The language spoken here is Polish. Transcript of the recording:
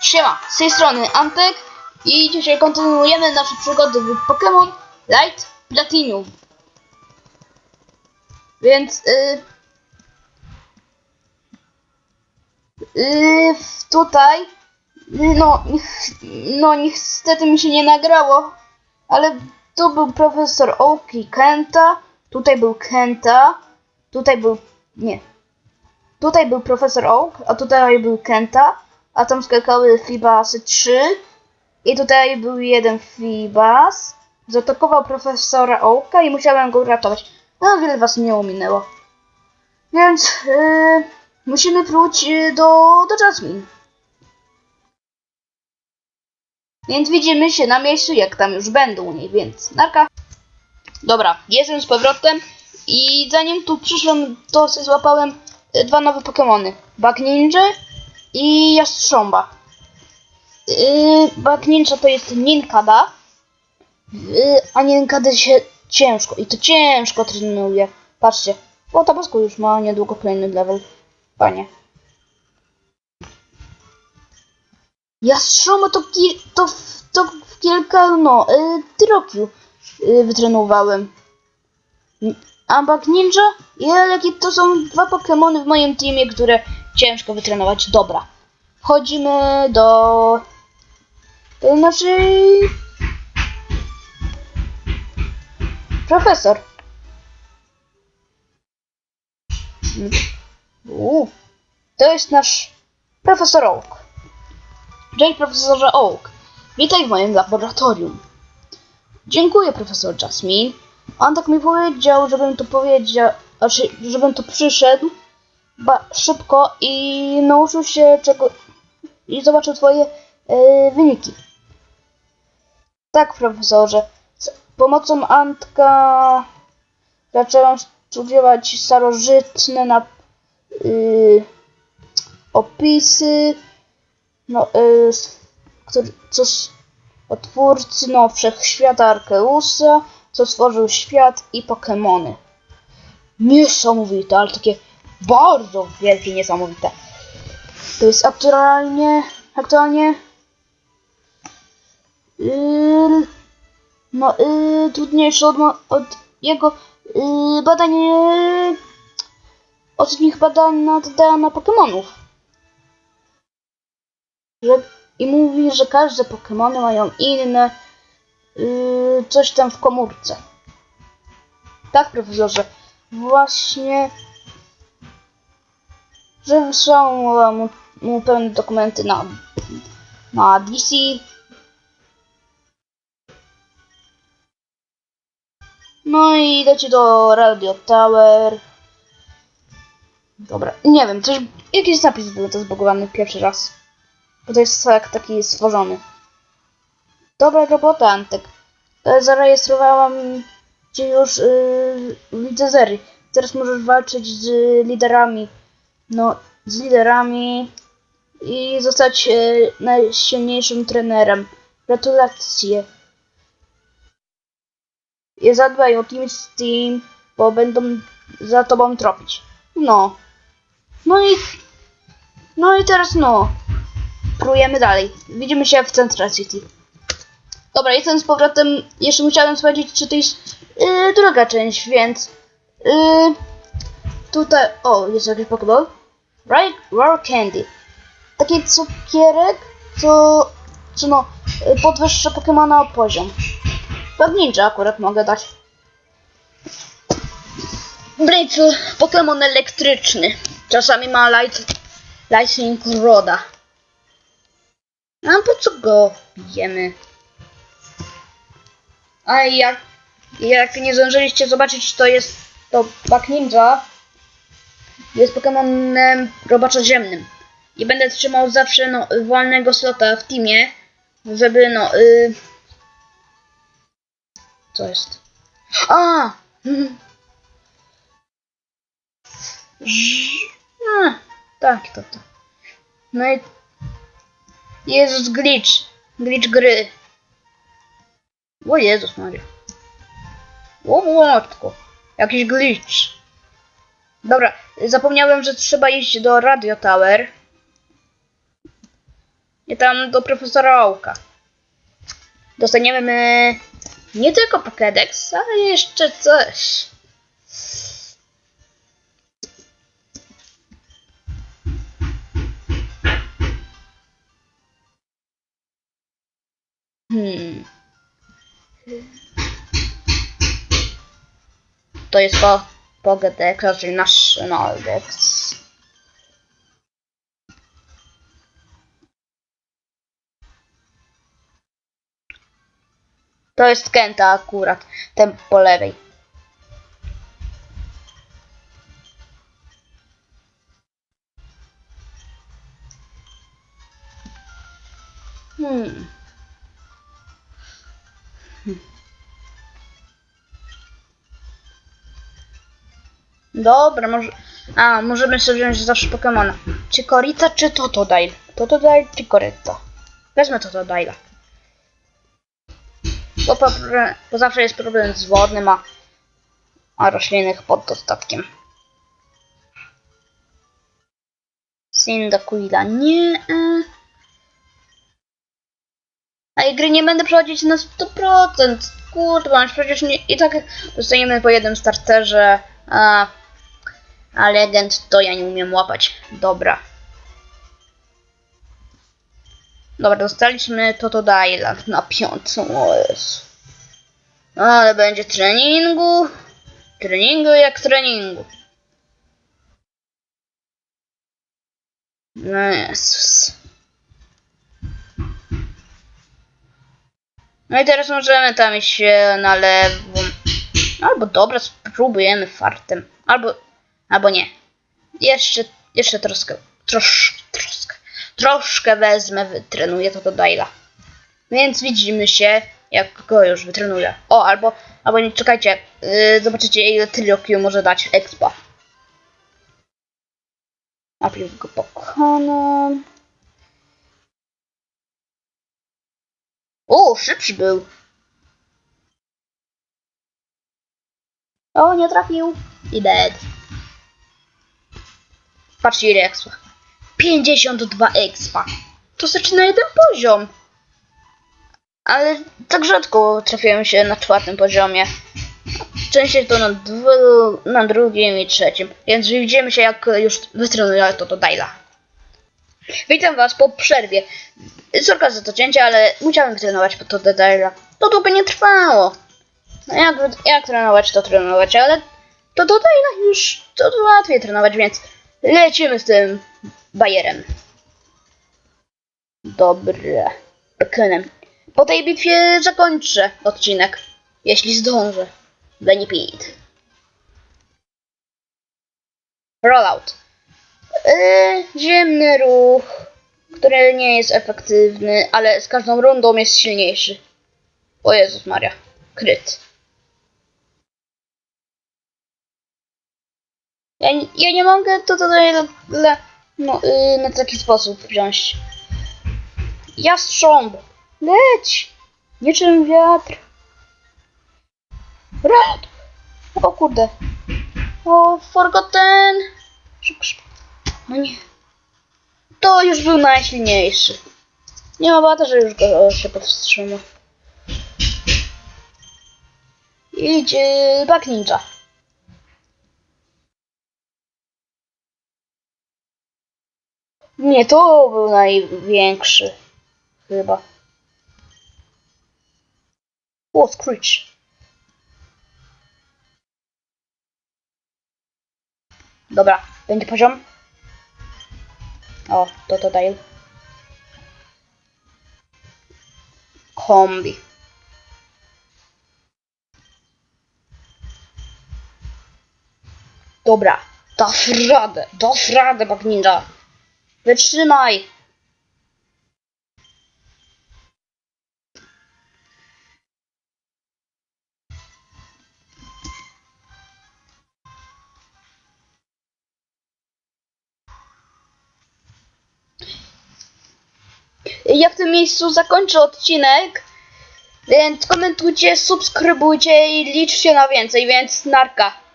Siema, z tej strony Antek i dzisiaj kontynuujemy nasze przygody w Pokémon Light Platinum. Więc y, y, tutaj no, no niestety mi się nie nagrało, ale tu był profesor Oak i Kenta, tutaj był Kenta, tutaj był nie, Tutaj był profesor Oak, a tutaj był Kenta, a tam skakały Fibasy 3 i tutaj był jeden Fibas. Zaatakował profesora Oaka i musiałem go uratować. A wiele was nie ominęło. Więc yy, musimy wrócić yy, do, do Jasmine. Więc widzimy się na miejscu, jak tam już będą u niej, więc narka. Dobra, jestem z powrotem i zanim tu przyszłem, to sobie złapałem y, dwa nowe Pokémony. Bug Ninja i Jastrząba. Yy, Bug Ninja to jest Ninkada, yy, a Ninkada się ciężko, i to ciężko trenuje. Patrzcie, bo Tabasco już ma niedługo kolejny level. Panie. Jastrząba to, ki- to, w- to w kilka, no, yy, tyrokiu yy, wytrenowałem. Ambak Ninja i to są dwa Pokémony w moim teamie, które ciężko wytrenować. Dobra. Wchodzimy do do naszej profesor. Uuu, to jest nasz profesor Oak. Cześć profesorze Oak. Witaj w moim laboratorium. Dziękuję profesor Jasmine. On tak mi powiedział, żebym tu powiedział, znaczy, żebym tu przyszedł szybko i nauczył się czego i zobaczył twoje e, wyniki. Tak, profesorze. Z pomocą Antka zacząłem studiować starożytne na, y, opisy, no, y, s- który, co, o twórcy no, wszechświata Arkeusa, co stworzył świat i Pokemony. Niesamowite, ale takie bardzo wielkie, niesamowite. To jest aktualnie, aktualnie yy, no, yy, trudniejsze od, od jego yy, badań yy, od nich badań nad DNA Pokemonów. I mówi, że każde Pokemony mają inne yy, coś tam w komórce. Tak, profesorze. Właśnie że wysłałem mu, mu pewne dokumenty na, na DC. No i leci do Radio Tower. Dobra, nie wiem, coś, jakiś zapis był to zbugowany pierwszy raz. Bo to jest tak taki stworzony. Dobra robota, Antek. E, Zarejestrowałam cię już yy, w. Teraz możesz walczyć z liderami no, z liderami i zostać e, najsilniejszym trenerem. Gratulacje. I zadbaj o Team Steam, bo będą za tobą tropić. No. No i... No i teraz no. Próbujemy dalej. Widzimy się w Central City. Dobra, jestem z powrotem. Jeszcze musiałem sprawdzić, czy to jest yy, druga część, więc... Yy, tutaj... O, jest jakiś Pokéball. Right Raw Candy. Taki cukierek, co, co no, y, podwyższa Pokemona o poziom. Pewnie akurat mogę dać. Blitz, Pokemon elektryczny. Czasami ma light, Lightning Roda. A po co go bijemy? A jak, jak nie zdążyliście zobaczyć, to jest to Bug Ninja jest Pokemonem robacza ziemnym. I będę trzymał zawsze no, wolnego slota w teamie, żeby no... Y... Co jest? A! A, tak, to to. No i... Jezus, glitch. Glitch gry. O Jezus Maria. O matko. Jakiś glitch. Dobra, zapomniałem, że trzeba iść do Radio Tower. I tam do profesora Ołka. Dostaniemy nie tylko Pokédex, ale jeszcze coś. Hmm. To jest po Pokédex, czyli nasz Naldex. To jest Kenta akurat, ten po lewej. Dobra, może... A, możemy sobie wziąć zawsze Pokemona. Czy Korita, czy Totodile? Totodile, czy Korita? Wezmę Totodile'a. Bo, po, bo zawsze jest problem z wodnym, a, a roślinnych pod dostatkiem. Cyndaquila nie. e. A gry nie będę przechodzić na 100%. Kurwa, przecież nie, i tak dostajemy po jednym starterze. A, a legend to ja nie umiem łapać. Dobra. Dobra, dostaliśmy Totodile'a na piątą. O Jezu. Ale będzie treningu. Treningu jak treningu. No Jezus. No i teraz możemy tam iść e, na lewą. Albo dobra, spróbujemy fartem. Albo, albo nie. Jeszcze, jeszcze troszkę, trosz, troszkę, troszkę wezmę, wytrenuję to do Daila. Więc widzimy się, jak go już wytrenuję. O, albo, albo nie, czekajcie, yy, zobaczycie ile Trilokio może dać expa. Najpierw go pokonam. O, szybszy był. O, nie trafił. I dead. Patrzcie ile expa. 52 expa. To znaczy na jeden poziom. Ale tak rzadko trafiają się na czwartym poziomie. Częściej to na, dwu, na drugim i trzecim. Więc widzimy się jak już wytrenuję to do Daila. Witam was po przerwie. Sorka za to cięcie, ale musiałem trenować po to do Daila. To długo nie trwało. No jak, jak trenować, to trenować, ale to do Daila już to łatwiej trenować, więc lecimy z tym bajerem. Dobra. Pekenem. Po tej bitwie zakończę odcinek, jeśli zdążę. Benefit. Rollout. Yy, ziemny ruch, który nie jest efektywny, ale z każdą rundą jest silniejszy. O Jezus Maria. Kryt. Ja, ja nie mogę to tutaj na, na, no, yy, na taki sposób wziąć. Jastrząb! Leć! Niczym wiatr. Red! O kurde. O, forgotten. Szybko, szybko. No nie. To już był najsilniejszy. Nie ma bata, że już go się powstrzyma. Idzie Back Ninja. Nie, to był największy. Chyba. O, Screech. Dobra, będzie poziom. O, to to daje. Kombi. Dobra, dasz radę, dasz radę, Bagninja. Wytrzymaj. Ja w tym miejscu zakończę odcinek. Więc komentujcie, subskrybujcie i liczcie na więcej, więc narka.